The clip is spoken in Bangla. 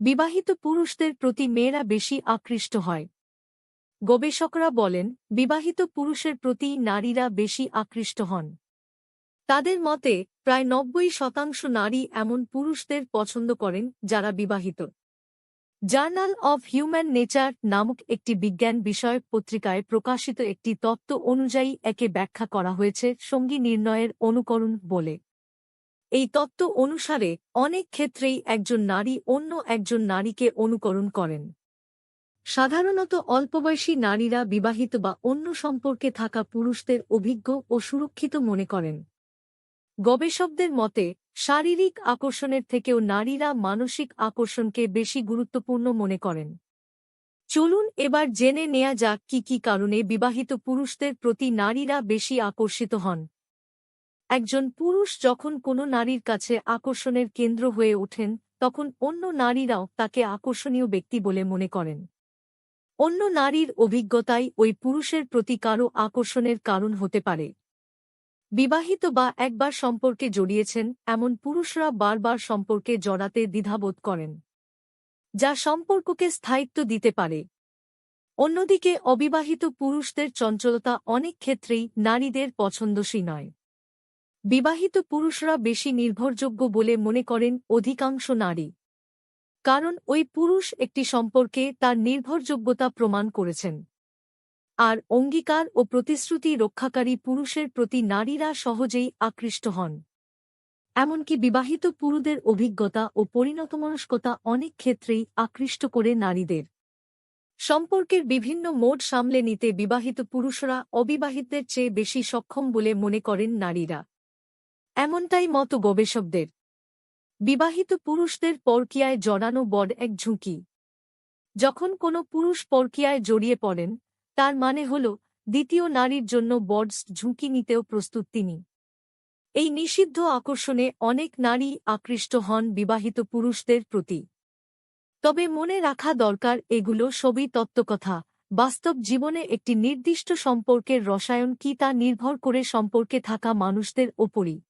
বিবাহিত পুরুষদের প্রতি মেয়েরা বেশি আকৃষ্ট হয়। গবেষকরা বলেন, বিবাহিত পুরুষের প্রতি নারীরা বেশি আকৃষ্ট হন। তাদের মতে, প্রায় নব্বই শতাংশ নারী এমন পুরুষদের পছন্দ করেন যারা বিবাহিত। জার্নাল অব হিউম্যান নেচার নামক একটি বিজ্ঞান বিষয়ক পত্রিকায় প্রকাশিত একটি তত্ত্ব অনুযায়ী একে ব্যাখ্যা করা হয়েছে সঙ্গী নির্ণয়ের অনুকরণ বলে। এই তত্ত্ব অনুসারে অনেক ক্ষেত্রেই একজন নারী অন্য একজন নারীকে অনুকরণ করেন। সাধারণত অল্পবয়সী নারীরা বিবাহিত বা অন্য সম্পর্কে থাকা পুরুষদের অভিজ্ঞ ও সুরক্ষিত মনে করেন। গবেষকদের মতে, শারীরিক আকর্ষণের থেকেও নারীরা মানসিক আকর্ষণকে বেশি গুরুত্বপূর্ণ মনে করেন। চলুন এবার জেনে নেয়া যাক কি কি কারণে বিবাহিত পুরুষদের প্রতি নারীরা বেশি আকর্ষিত হন। একজন পুরুষ যখন কোনো নারীর কাছে আকর্ষণের কেন্দ্র হয়ে ওঠেন, তখন অন্য নারীরাও তাকে আকর্ষণীয় ব্যক্তি বলে মনে করেন। অন্য নারীর অভিজ্ঞতাই ওই পুরুষের প্রতি কারও আকর্ষণের কারণ হতে পারে। বিবাহিত বা একবার সম্পর্কে জড়িয়েছেন, এমন পুরুষরা বারবার সম্পর্কে জড়াতে দ্বিধাবোধ করেন, যা সম্পর্ককে স্থায়িত্ব দিতে পারে। অন্যদিকে অবিবাহিত পুরুষদের চঞ্চলতা অনেক ক্ষেত্রেই নারীদের পছন্দসী নয়। বিবাহিত পুরুষরা বেশি নির্ভরযোগ্য বলে মনে করেন অধিকাংশ নারী। কারণ ওই পুরুষ একটি সম্পর্কে তার নির্ভরযোগ্যতা প্রমাণ করেছেন। আর অঙ্গীকার ও প্রতিশ্রুতি রক্ষাকারী পুরুষের প্রতি নারীরা সহজেই আকৃষ্ট হন। এমনকি বিবাহিত পুরুষদের অভিজ্ঞতা ও পরিণতমনস্কতা অনেক ক্ষেত্রেই আকৃষ্ট করে নারীদের। সম্পর্কের বিভিন্ন মোড সামলে নিতে বিবাহিত পুরুষরা অবিবাহিতদের চেয়ে বেশি সক্ষম বলে মনে করেন নারীরা। এমনটাই মত গবেষকদের। বিবাহিত পুরুষদের পরকিয়ায় জড়ানো বড় এক ঝুঁকি। যখন কোনো পুরুষ পরকিয়ায় জড়িয়ে পড়েন, তার মানে হল দ্বিতীয় নারীর জন্য বডস ঝুঁকি নিতেও প্রস্তুত তিনি। এই নিষিদ্ধ আকর্ষণে অনেক নারী আকৃষ্ট হন বিবাহিত পুরুষদের প্রতি। তবে মনে রাখা দরকার, এগুলো সবই তত্ত্বকথা। বাস্তব জীবনে একটি নির্দিষ্ট সম্পর্কের রসায়ন কি তা নির্ভর করে সম্পর্কে থাকা মানুষদের ওপরই।